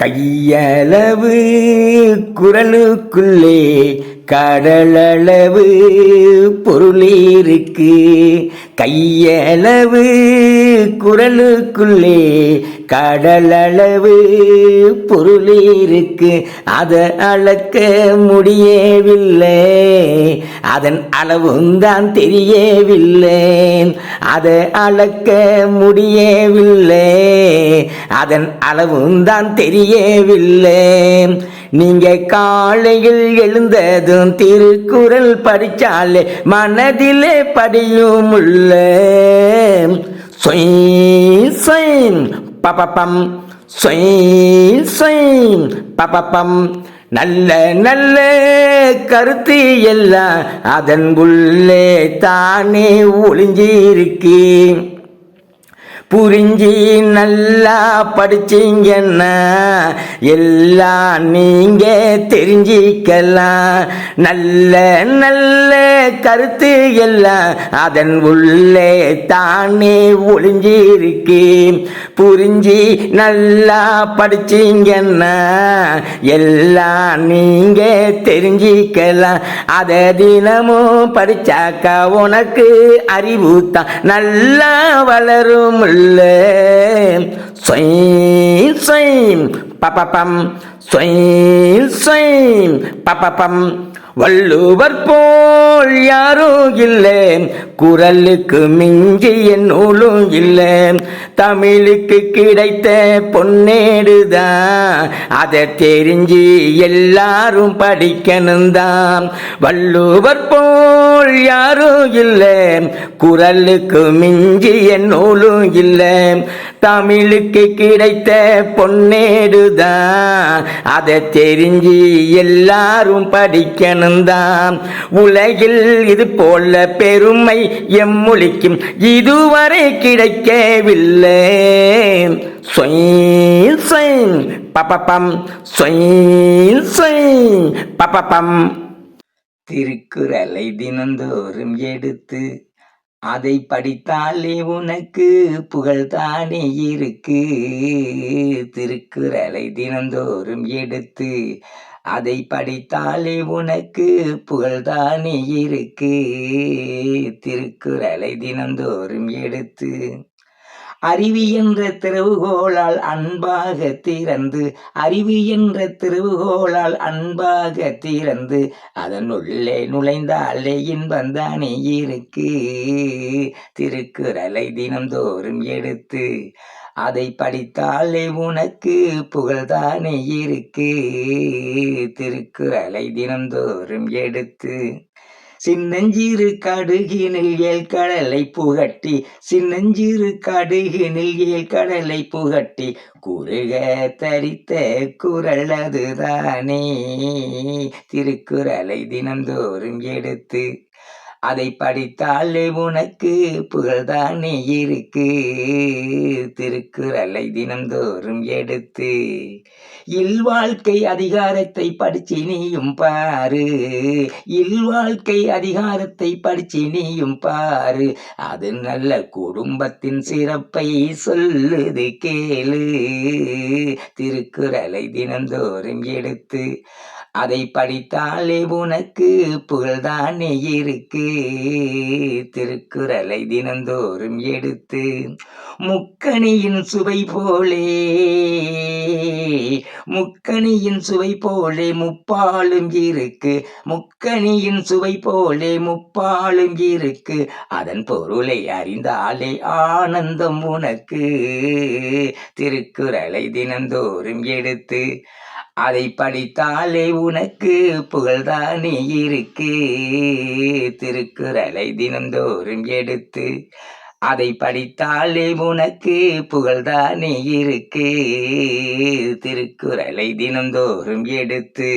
கையளவு குரலுக்குள்ளே கடலளவு பொருளீருக்கு. கையளவு குரலுக்குள்ளே கடலளவு பொருளீருக்கு. அதை அளக்க முடியவில்லை. அதன் அளவும் தான் தெரியவில்லை அதை அளக்க முடியவில்லை. அதன் அளவும் தான் தெரியவில்லை நீங்க காலையில் எழுந்ததும் திருக்குறள் படிச்சாலே மனதிலே படியும் உள்ள பபப்பம் பபப்பம் நல்ல நல்ல கருத்து எல்லாம் அதன் உள்ளே தானே ஒளிஞ்சிருக்கேன் புரிஞ்சி நல்லா படிச்சிங்கன்னா எல்லாம் நீங்க தெரிஞ்சிக்கலாம். நல்ல நல்ல கருத்து எல்லாம் அதன் உள்ளே தானே ஒளிஞ்சிருக்கு. புரிஞ்சி நல்லா படிச்சீங்கன்னா எல்லாம் நீங்க தெரிஞ்சிக்கலாம். அதை தினமும் படிச்சாக்கா உனக்கு அறிவு தான் நல்லா வளரும் உள்ள சொய் சொய் பப்பம் சொய் சொய் பப்பம் வள்ளுவர் போல் யாரும் இல்லை குரலுக்கு மிஞ்சிய நூலும் இல்லை தமிழுக்கு கிடைத்த பொன்னேடுதான் அதை தெரிஞ்சு எல்லாரும் படிக்கணும் தான் வள்ளுவர் போல் யாரும் இல்லை குரலுக்கு மிஞ்சிய நூலும் இல்லை தமிழுக்கு கிடைத்த பொன்னேடுதான் அதை தெரிஞ்சு எல்லாரும் படிக்கணும். தான் உலகில் இது போல பெருமை எம்மொழிக்கும் இதுவரை கிடைக்கவில்லை. பபபம் பபபம். பப்பப்பம் திருக்குறளை தினந்தோறும் எடுத்து அதை படித்தாலே உனக்கு புகழ்தானே இருக்கு. திருக்குறளை தினந்தோறும் எடுத்து அதை படித்தாலே உனக்கு புகழ்தானே இருக்கு. திருக்குறளை தினந்தோறும் எடுத்து அறிவு என்ற திருவுகோளால் அன்பாக திறந்து அறிவு என்ற திருவுகோளால் அன்பாக திறந்து அதன் உள்ளே நுழைந்தாலே இன்பந்தானே இருக்கு. திருக்குறளை தினந்தோறும் எடுத்து அதை படித்தாலே உனக்கு புகழ்தானே இருக்கு. திருக்குறளை தினந்தோறும் எடுத்து சின்னஞ்சிறு கடுகினில் ஏல் கடலை புகட்டி சின்னஞ்சிறு கடுகினில் ஏல் கடலை புகட்டி குறுக தரித்த குரல் அதுதானே. திருக்குறளை தினந்தோறும் எடுத்து அதை படித்தாலே உனக்கு புகழ்தானே இருக்கு. திருக்குறளை தினந்தோறும் எடுத்து இல்வாழ்க்கை அதிகாரத்தை படிச்சு நீயும் பாரு. இல்வாழ்க்கை அதிகாரத்தை படிச்சு நீயும் பாரு. அது நல்ல குடும்பத்தின் சிறப்பை சொல்லுது கேளு. திருக்குறளை தினந்தோறும் எடுத்து அதை படித்தாலே உனக்கு புகழ்தானே இருக்கு. திருக்குறளை தினந்தோறும் எடுத்து முக்கணியின் சுவை போலே முக்கணியின் சுவை போலே முப்பாலும் இருக்கு முக்கணியின் சுவை போலே முப்பாலும் இருக்கு. அதன் பொருளை அறிந்தாலே ஆனந்தம் உனக்கு. திருக்குறளை தினந்தோறும் எடுத்து அதை படித்தாலே உனக்கு புகழ்தானே இருக்கு. திருக்குறளை தினந்தோறும் எடுத்து அதை படித்தாலே உனக்கு புகழ்தானே இருக்கு. திருக்குறளை தினந்தோறும் எடுத்து